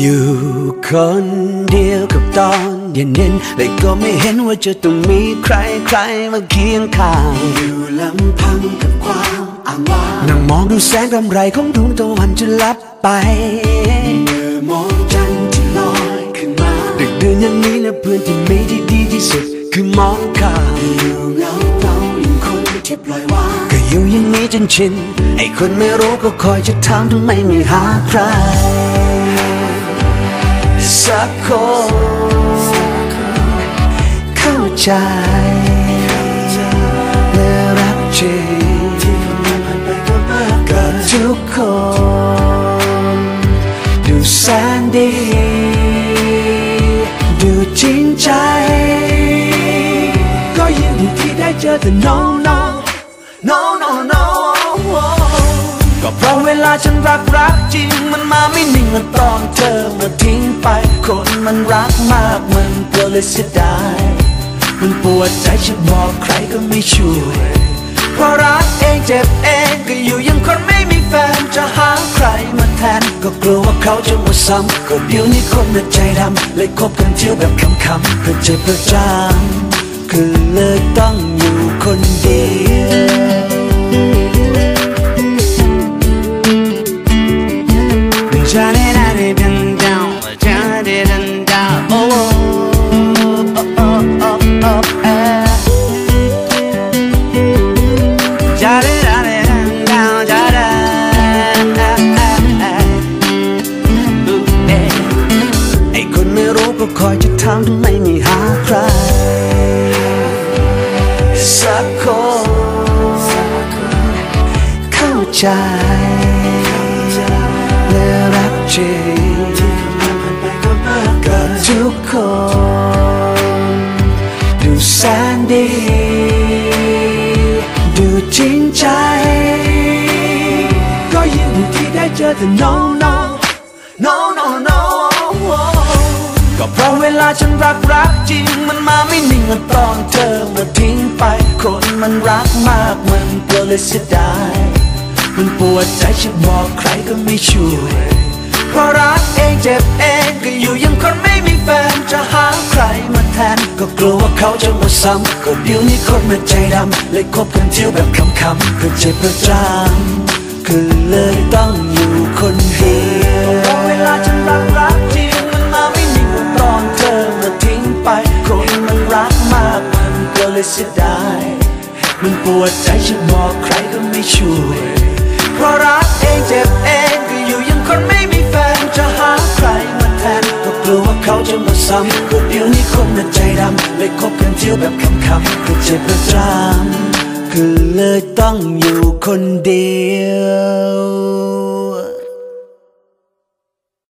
อยู่คนเดียวกับตอนเย็นเย็นๆแต่ก็ไม่เห็นว่าจะต้องมีใครใครมาเคียงข้างอยู่ลำพังกับความอ้างว้างนั่งมองดูแสงรำไรของดวงตะวันจะลับไปเมื่อมองจันทร์ที่ลอยขึ้นมาดึกดื่นอย่างนี้นะเพื่อนที่มีที่ดีที่สุดคือมองข้ามอยู่เงาเงาอย่างคนที่ปล่อยวางก็อยู่อย่างนี้จนชินไอ้คนไม่รู้ก็คอยจะถามทำไมไม่หาใคร สักคนเข้าใจและรักจริงกับทุกคน ดูแสนดี ดูจริงใจ ก็ยินดีที่ได้เจอแต่ no no no no no ก็เพราะเวลาฉันรักรักจริง เมือตอนเธอมาทิ้งไป คนมันรักมากมันก็เลยเสียดาย มันปวดใจฉันบอกใครก็ไม่ช่วย เพราะรักเองเจ็บเองก็อยู่ยังคนไม่มีแฟนจะหาใครมาแทน ก็กลัวว่าเขาจะมาซ้ำก็เดี๋ยวนี้คนน่ะใจดำเลยคบกันเที่ยวแบบคำๆเพื่อเจ็บเพื่อจำคือเลยต้องอยู่คนเดียว ถามทำไมไม่หาใคร สักคนเข้าใจและรักจริงกับทุกคน ดูแสนดี ดูจริงใจ ก็ยินดีที่ได้เจอแต่ no no no ลาฉันรักรักจริง มันมาไม่นิ่งตอนเธอมาทิ้งไป คนมันรักมากมันก็เลยเสียดายมันปวดใจฉันบอกใครก็ไม่ช่วยเพราะรักเองเจ็บเองก็อยู่ยังคนไม่มีแฟนจะหาใครมาแทน ก็กลัวว่าเขาจะมาซ้ำก็เดี๋ยวนี้คนมันใจดำเลยคบกันเที่ยวแบบคำๆเพื่อเจ็บเพื่อจำคือเลยต้องอยู่ เลยเสียดายมันปวดใจฉันบอกใครก็ไม่ช่วย เพราะรักเองเจ็บเองก็อยู่ยังคนไม่มีแฟนจะหาใครมาแทนก็กลัวว่าเขาจะมาซ้ำก็เดี๋ยวนี้คนมันใจดำเลยคบกันเที่ยวแบบคำๆก็เจ็บประจำคือเลยต้องอยู่คนเดียว